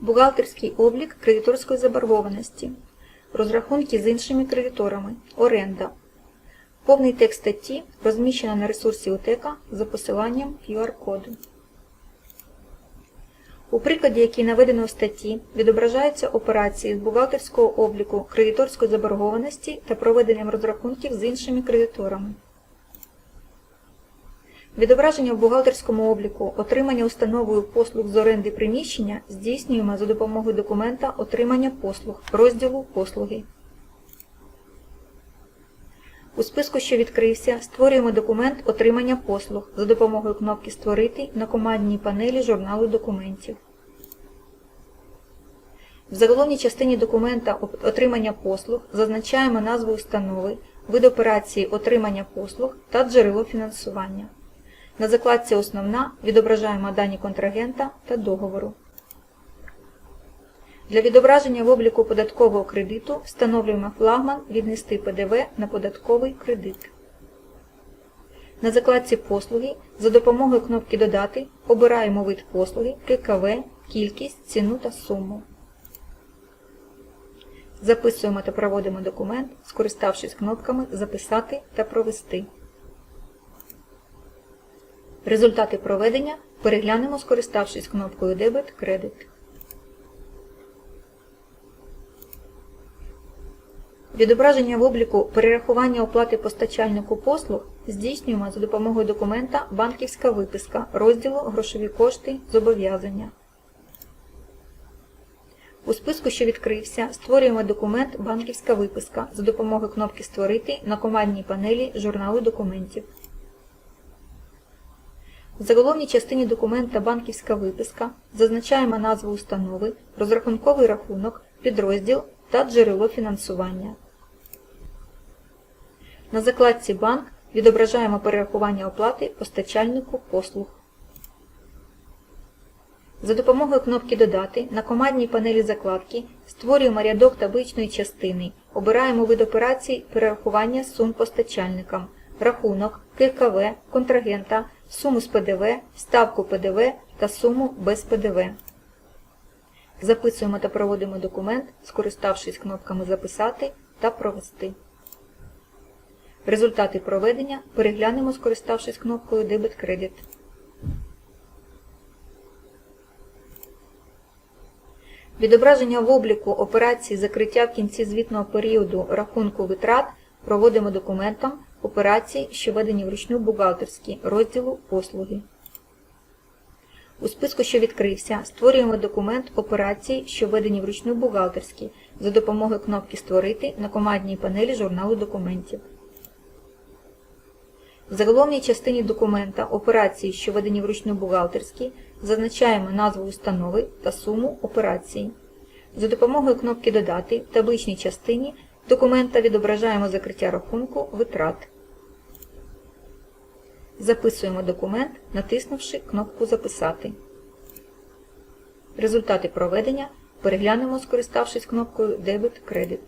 Бухгалтерський облік кредиторської заборгованості. Розрахунки з іншими кредиторами. Оренда. Повний текст статті розміщено на ресурсі УТЕКа за посиланням QR-коду. У прикладі, який наведено в статті, відображаються операції з бухгалтерського обліку кредиторської заборгованості та проведенням розрахунків з іншими кредиторами. Відображення в бухгалтерському обліку отримання установою послуг з оренди приміщення здійснюємо за допомогою документа отримання послуг розділу Послуги. У списку, що відкрився, створюємо документ отримання послуг за допомогою кнопки Створити на командній панелі журналу документів. В заголовній частині документа отримання послуг зазначаємо назву установи, вид операції отримання послуг та джерело фінансування. На закладці Основна відображаємо дані контрагента та договору. Для відображення в обліку податкового кредиту встановлюємо флагман Віднести ПДВ на податковий кредит. На закладці Послуги за допомогою кнопки Додати обираємо вид послуги, ККВ, кількість, ціну та суму. Записуємо та проводимо документ, скориставшись кнопками Записати та Провести. Результати проведення переглянемо, скориставшись кнопкою Дебет Кредит. Відображення в обліку перерахування оплати постачальнику послуг здійснюємо за допомогою документа Банківська виписка розділу Грошові кошти зобов'язання. У списку, що відкрився, створюємо документ Банківська виписка за допомогою кнопки Створити на командній панелі журналу документів. В заголовній частині документа Банківська виписка зазначаємо назву установи, розрахунковий рахунок, підрозділ та джерело фінансування. На закладці Банк відображаємо перерахування оплати постачальнику послуг. За допомогою кнопки Додати на командній панелі закладки створюємо рядок табличної частини, обираємо вид операцій перерахування сум постачальникам, рахунок, ККВ, контрагента, суму з ПДВ, ставку ПДВ та суму без ПДВ. Записуємо та проводимо документ, скориставшись кнопками Записати та Провести. Результати проведення переглянемо, скориставшись кнопкою Дебет Кредит. Відображення в обліку операції закриття в кінці звітного періоду рахунку витрат проводимо документом операції, що введені вручну бухгалтерські розділу Послуги. У списку, що відкрився, створюємо документ операції, що введені вручну бухгалтерські за допомогою кнопки Створити на командній панелі журналу документів. В заголовній частині документа операції, що введені вручну бухгалтерські, зазначаємо назву установи та суму операції. За допомогою кнопки Додати в табличній частині документа відображаємо закриття рахунку витрат. Записуємо документ, натиснувши кнопку Записати. Результати проведення переглянемо, скориставшись кнопкою Дебет Кредит.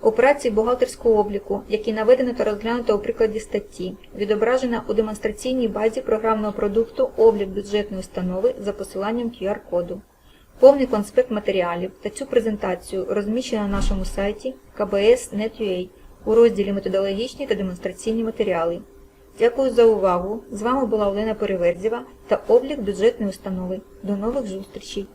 Операції бухгалтерського обліку, які наведено та розглянуто у прикладі статті, відображена у демонстраційній базі програмного продукту Облік бюджетної установи за посиланням QR-коду. Повний конспект матеріалів та цю презентацію розміщено на нашому сайті kbs.net.ua у розділі Методологічні та демонстраційні матеріали. Дякую за увагу! З вами була Олена Переверзєва та облік бюджетної установи. До нових зустрічей!